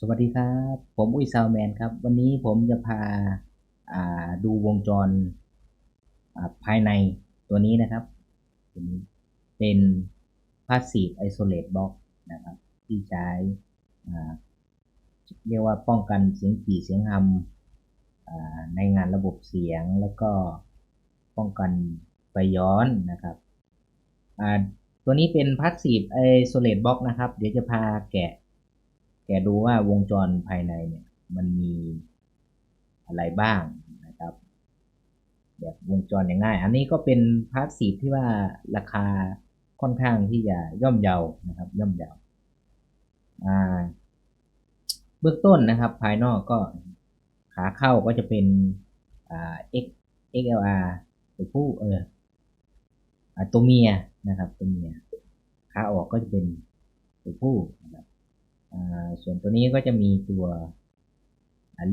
สวัสดีครับ ผมอุ้ยซาวแมนครับ วันนี้ผมจะพาาดูวงจรภายในตัวนี้นะครับ เป็น Passive Isolate Box นะครับ ที่ใช้เรียกว่าป้องกันเสียงปี่เสียงฮัมในงานระบบเสียงแล้วก็ป้องกันไฟย้อนนะครับตัวนี้เป็น Passive Isolate Box นะครับ เดี๋ยวจะพาแกะ แกดูว่าวงจรภายในเนี่ย มันมีอะไรบ้างนะครับ แบบวงจรอย่างง่าย อันนี้ก็เป็นพาร์ทสีที่ว่าราคาค่อนข้างที่จะย่อมเยานะครับ ย่อมเยาอ่า เบื้องต้นนะครับ ภายนอกก็ขาเข้าก็จะเป็นอ่า X XLR ตัวผู้เอออ่าตัวเมียนะครับตัวเมียขาออกก็จะเป็นตัวผู้นะครับ ส่วนตัวนี้ก็จะมีตัว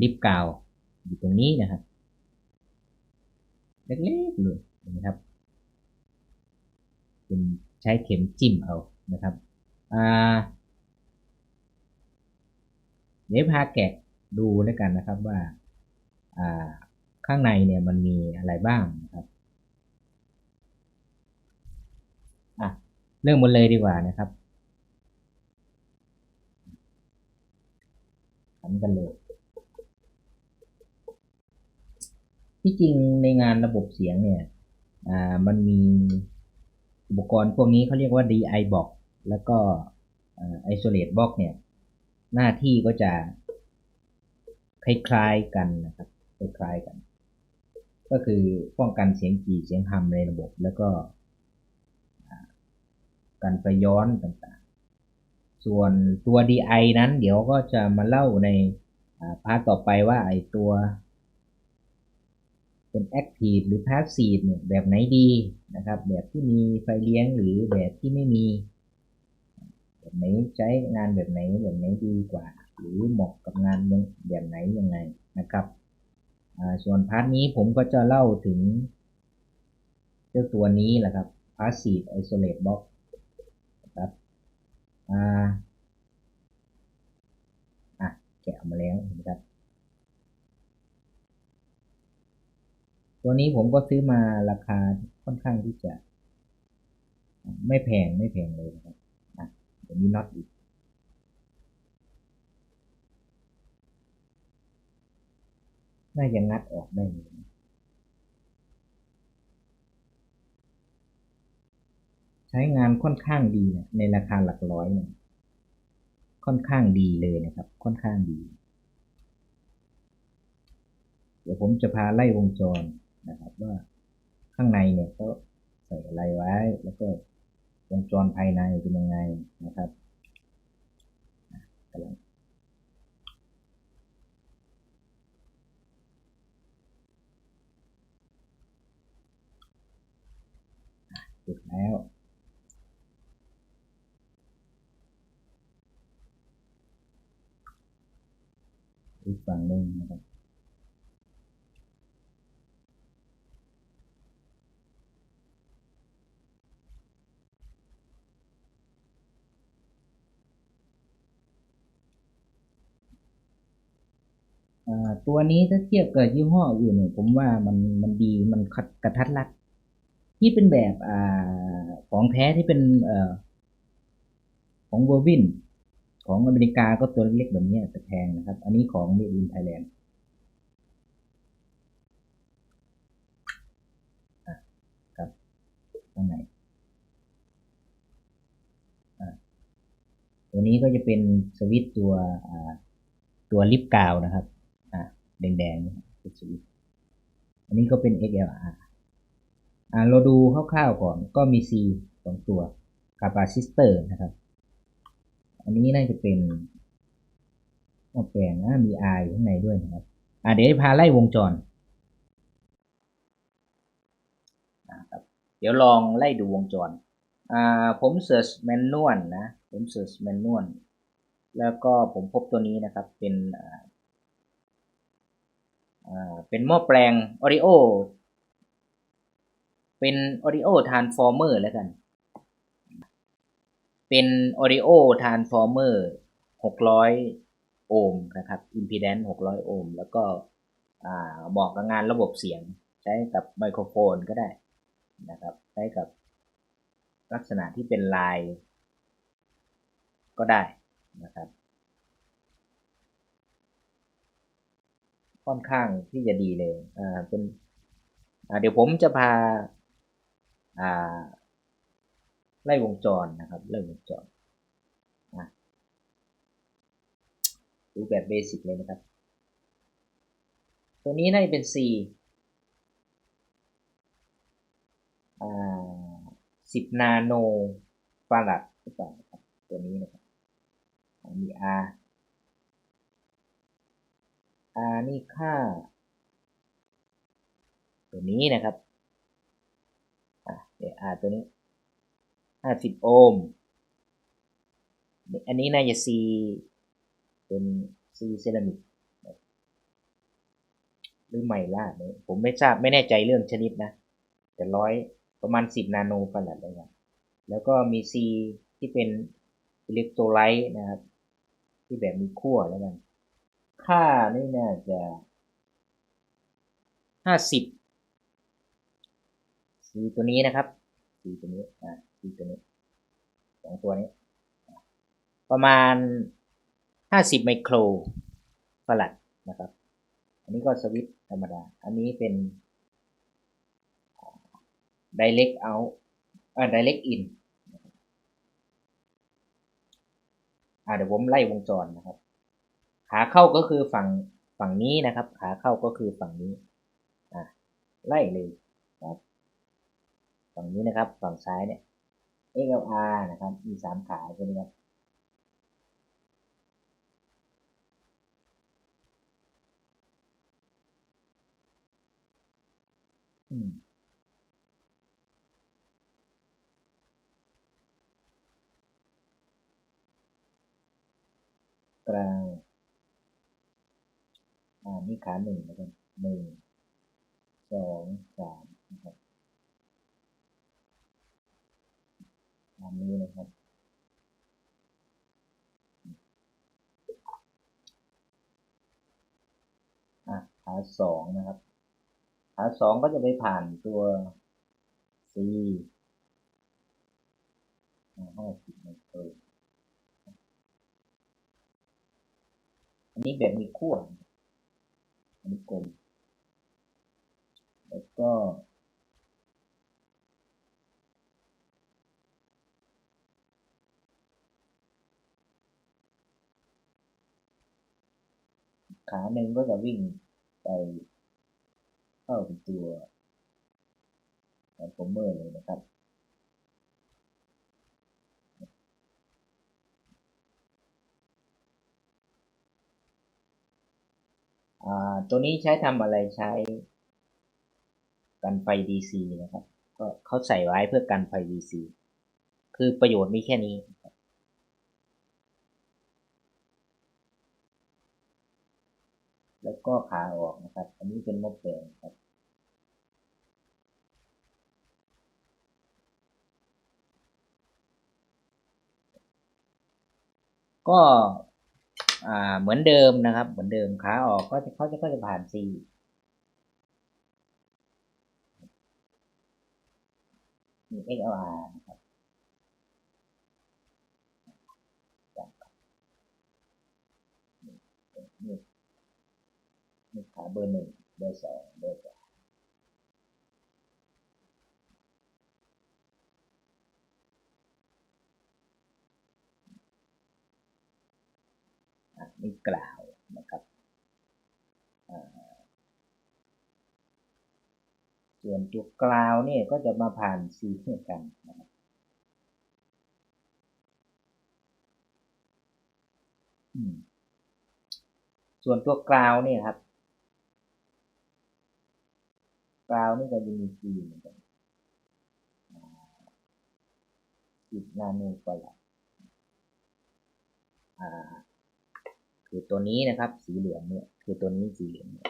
ลิปกาวอยู่ตรงนี้นะครับ เล็กๆเลยนะครับ เป็นใช้เข็มจิ้มเอานะครับเดี๋ยวพาแกะดูแล้วกันนะครับว่าอ่าข้างในเนี่ยมันมีอะไรบ้างนะครับอะเริ่มหมดเลยดีกว่านะครับ ทำกันเลย ที่จริงในงานระบบเสียงเนี่ย อ่า มันมีอุปกรณ์พวกนี้เขาเรียกว่า DI box แล้วก็ isolate box เนี่ย หน้าที่ก็จะคล้ายๆกันนะครับ คล้ายๆกัน ก็คือป้องกันเสียงจีเสียงฮัมในระบบ แล้วก็การไฟย้อนต่างๆ ส่วนตัว DI นั้นเดี๋ยวก็จะมาเล่าในพาร์ทต่อไปว่าไอตัว เป็น Active หรือ Passive เนี่ยแบบไหนดีนะครับ แบบที่มีไฟเลี้ยงหรือแบบที่ไม่มี แบบไหนใช้งานแบบไหนแบบไหนดีกว่า หรือเหมาะกับงานแบบไหนยังไงนะครับส่วนพาร์ทนี้ผมก็จะเล่าถึง เจ้าตัวนี้แหละครับ Passive Isolate Box อ่าอะแกะออกมาแล้วนะครับ ตัวนี้ผมก็ซื้อมาราคาค่อนข้างที่จะ ไม่แพงไม่แพงเลยนะครับอะเดี๋ยวมีน็อตอีกน่าจะงัดออกได้เลย ช้งานค่อนข้างดีนะในราคาหลักร้อยเนี่ยค่อนข้างดีเลยนะครับ ค่อนข้างดี เดี๋ยวผมจะพาไล่วงจรนะครับ ว่าข้างในเนี่ยก็ใส่อะไรไว้ แล้วก็วงจรภายในเป็นยังไงนะครับกำลังติดแล้ว อีกฝั่งหนึ่งนะครับตัวนี้ถ้าเทียบกับยี่ห้ออื่นเนี่ยผมว่ามันมันดีมันกระทัดรัดที่เป็นแบบอ่าของแท้ที่เป็นเอ่อของเวอร์วิน ของอเมริกาก็ตัวเล็กแบบนี้แต่แพงนะครับ อันนี้ของ Made in Thailand ครับข้างในตัวนี้ก็จะเป็นสวิตตัวตัวลิปกาวนะครับแดงๆเป็นสวิตอันนี้ก็เป็น XLR อ่าเราดูคร่าวๆก่อนก็มี C สองตัว capacitor นะครับ อันนี้น่าจะเป็นหม้อแปลงนะมี R อยู่ข้างในด้วยนะครับ อ่าเดี๋ยวพาไล่วงจรนะครับเดี๋ยวลองไล่ดูวงจร อ่าผมเสิร์ชแมนนวลนะ ผมเสิร์ชแมนนวลแล้วก็ผมพบตัวนี้นะครับเป็นอ่าเป็นหม้อแปลง Audio เป็น Audio Transformer แล้วกัน เป็น Audio Transformer 600 โอห์มนะครับ impedance 600 โอห์มแล้วก็อ่าเหมาะกับงานระบบเสียง ใช้กับไมโครโฟนก็ได้นะครับ ใช้กับลักษณะที่เป็นลาย ก็ได้นะครับ ค่อนข้างที่จะดีเลย อ่า เป็น อ่า เดี๋ยวผมจะพา อ่า ไล่วงจรนะครับ ไล่วงจรอะดูแบบเบสิกเลยนะครับ ตัวนี้น่าจะเป็น C อ่าสิบนาโนฟารัดหรือเปล่าครับตัวนี้นะครับอ่ามี R R นี่ค่า ตัวนี้นะครับอะเดี๋ยว R ตัวนี้ ห้าสิบโอห์ม อันนี้น่าจะ C เป็น C เซรามิกหรือไมล่าเนี่ยผมไม่ทราบไม่แน่ใจเรื่องชนิดนะ แต่ร้อยประมาณ10นาโนฟารัดเลยครับแล้วก็มี C ที่เป็นอิเล็กโทรไลต์นะครับ ที่แบบมีขั้วแล้วกัน ค่านี่น่าจะ50 C ตัวนี้นะครับ C ตัวนี้อ่า C ตัวนี้สองตัวนี้ ประมาณ50ไมโครฟารัดนะครับ อันนี้ก็สวิตธรรมดา อันนี้เป็น direct out อ่า direct in อ่าเดี๋ยวผมไล่วงจรนะครับ ขาเข้าก็คือฝั่งฝั่งนี้นะครับ ขาเข้าก็คือฝั่งนี้ อ่าไล่เลยครับ ฝั่งนี้นะครับ ฝั่งซ้ายเนี่ย XLR นะครับ มีสามขาใช่ไหมครับอืมกลางอ่านี่ขาหนึ่งนะครับหนึ่งสองสามนะครับามนี้นะครับอะขาสองนะครับขาสองก็จะไปผ่านตัว C ห้าสิบไมโครอันนี้แบบมีขั้วอันนี้กลมแล้วก็ ขาหนึ่งก็จะวิ่งไปเข้าเป็นตัวทรานส์ฟอร์เมอร์เลยนะครับ ตัวนี้ใช้ทำอะไรใช้กันไฟ DC นะครับ ก็เขาใส่ไว้เพื่อกันไฟ DC คือประโยชน์มีแค่นี้ครับแล้ว ก็ขาออกนะครับ อันนี้เป็นมดแดงครับ ก็อ่าเหมือนเดิมนะครับ เหมือนเดิมขาออกก็จะเขาจะก็จะผ่าน C มี XLR นะครับนี่ นี่ขาเบอร์หนึ่งเบอร์สองเบอร์สามอะนี่กล่าวนะครับส่วนตัวกล่าวนี่ก็จะมาผ่าน C เหมือนกันนะครับส่วนตัวกราวนี่ครับ กราวนี่ก็จะมีซีเหมือนกันสิบนาโนฟารัดอ่าคือตัวนี้นะครับ สีเหลืองเนี่ย คือตัวนี้สีเหลืองเนี่ย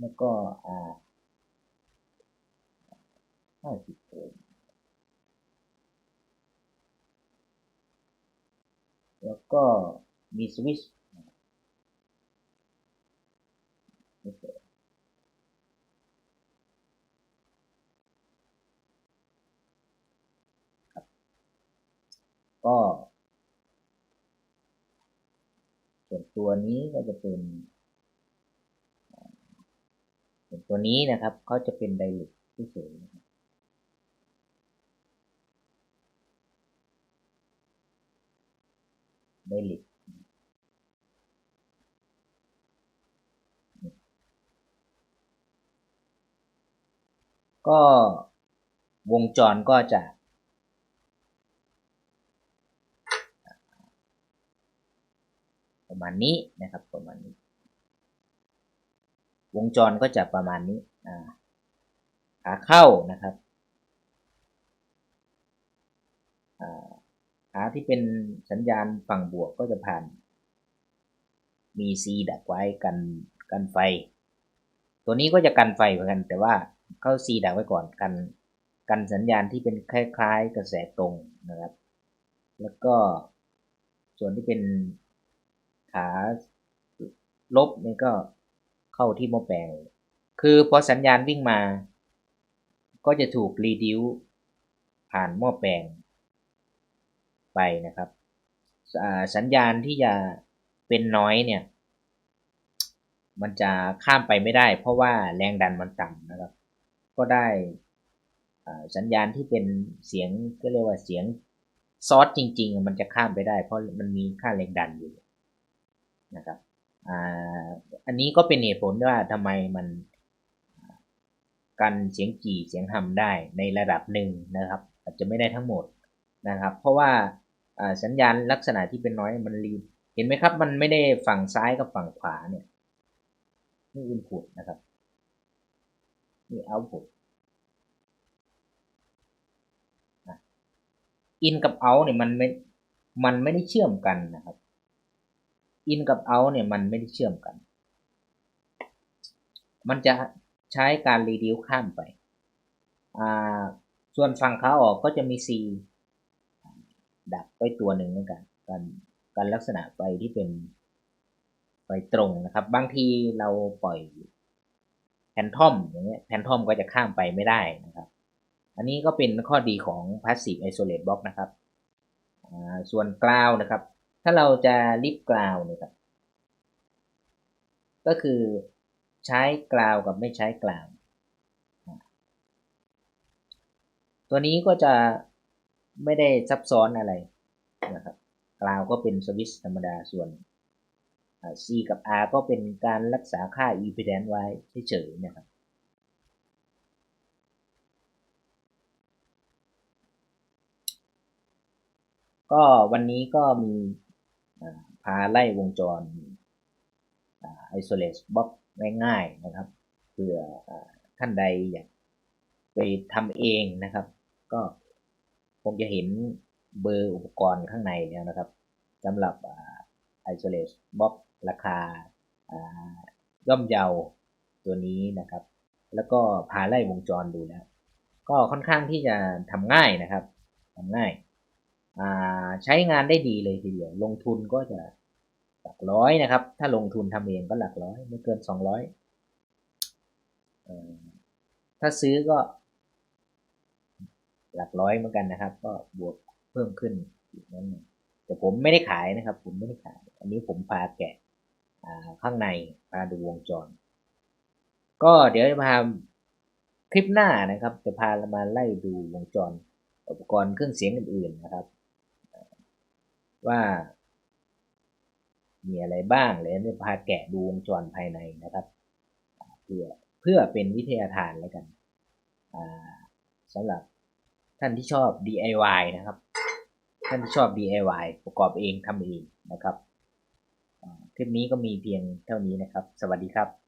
แล้วก็อ่าห้าสิบโอห์มแล้แล้วก็มีสวิตช์ครับก็ ส่วน ตัวนี้ก็จะเป็นส่วนตัวนี้นะครับเขาจะเป็นไดลิกเฉยๆนะครับไดลิกก็วงจรก็จะ ประมาณนี้นะครับประมาณนี้ วงจรก็จะประมาณนี้ขาเข้านะครับขาที่เป็นสัญญาณฝั่งบวกก็จะผ่าน มี C ดักไว้กันกันไฟ ตัวนี้ก็จะกันไฟเหมือนกัน แต่ว่าเข้า C ดักไว้ก่อนกันกันสัญญาณที่เป็นคล้ายๆ กระแสตรงนะครับ แล้วก็ส่วนที่เป็น ขาลบนี่ก็เข้าที่หม้อแปลง คือพอสัญญาณวิ่งมา ก็จะถูกรีดิวผ่านหม้อแปลง ไปนะครับ สัญญาณที่จะเป็นน้อยเนี่ย มันจะข้ามไปไม่ได้ เพราะว่าแรงดันมันต่ำนะครับ ก็ได้สัญญาณที่เป็นเสียงก็เรียกว่าเสียงซอสจริง ๆ มันจะข้ามไปได้ เพราะมันมีค่าแรงดันอยู่ นะครับอ่าอันนี้ก็เป็นเหตุผลว่าทำไมมันกันเสียงจี่เสียงหำได้ในระดับหนึ่งนะครับ อาจจะไม่ได้ทั้งหมดนะครับ เพราะว่าอ่าสัญญาณลักษณะที่เป็นน้อยมันรีเห็นไหมครับ มันไม่ได้ฝั่งซ้ายกับฝั่งขวาเนี่ยนี่อินพุตนะครับนี่เอาพุตอินกับเอาเนี่ยมันไม่มันไม่ได้เชื่อมกันนะครับ อินกับเอาเนี่ยมันไม่ได้เชื่อมกัน มันจะใช้การรีดิวข้ามไปอ่าส่วนฝั่งขาออกก็จะมี C ดักไว้ตัวหนึ่งเหมือนกันการการลักษณะไฟที่เป็นไฟตรงนะครับ บางทีเราปล่อยแพนทอมอย่างเงี้ยแพนทอมก็จะข้ามไปไม่ได้นะครับ อันนี้ก็เป็นข้อดีของ Passive Isolate Box นะครับ ส่วนกราวนะครับ ถ้าเราจะลิฟกราวนะครับก็คือใช้กราวกับไม่ใช้กราวตัวนี้ก็จะไม่ได้ซับซ้อนอะไรนะครับกราวก็เป็นสวิตช์ธรรมดาส่วน C กับ R ก็เป็นการรักษาค่า impedance ไว้เฉยๆนะครับก็วันนี้ก็มี พาไล่วงจร isolate box ง่ายๆนะครับเผื่อท่านใดอยากไปทำเองนะครับ ก็คงจะเห็นเบอร์อุปกรณ์ข้างในแล้วนะครับสำหรับ isolate box ราคาย่อมเยาตัวนี้นะครับ แล้วก็พาไล่วงจรดูแล้ว ก็ค่อนข้างที่จะทำง่ายนะครับทำง่าย ใช้งานได้ดีเลยทีเดียว ลงทุนก็จะหลักร้อยนะครับ ถ้าลงทุนทำเองก็หลักร้อย ไม่เกินสองร้อยถ้าซื้อก็ หลักร้อยเหมือนกันนะครับ ก็บวกเพิ่มขึ้นอีกนั้นแต่ผมไม่ได้ขายนะครับ ผมไม่ได้ขาย อันนี้ผมพาแกะข้างในพาดูวงจร ก็เดี๋ยวจะพาคลิปหน้านะครับ จะพาเรามาไล่ดูวงจรอุปกรณ์เครื่องเสียงอื่นๆนะครับ ว่า มีอะไรบ้างเลยจะพาแกะดูวงจรภายในนะครับ เพื่อเพื่อเป็นวิทยาทานแล้วกันสำหรับท่านที่ชอบ DIY นะครับ ท่านที่ชอบ DIY ประกอบเองทำเองนะครับคลิปนี้ก็มีเพียงเท่านี้นะครับ สวัสดีครับ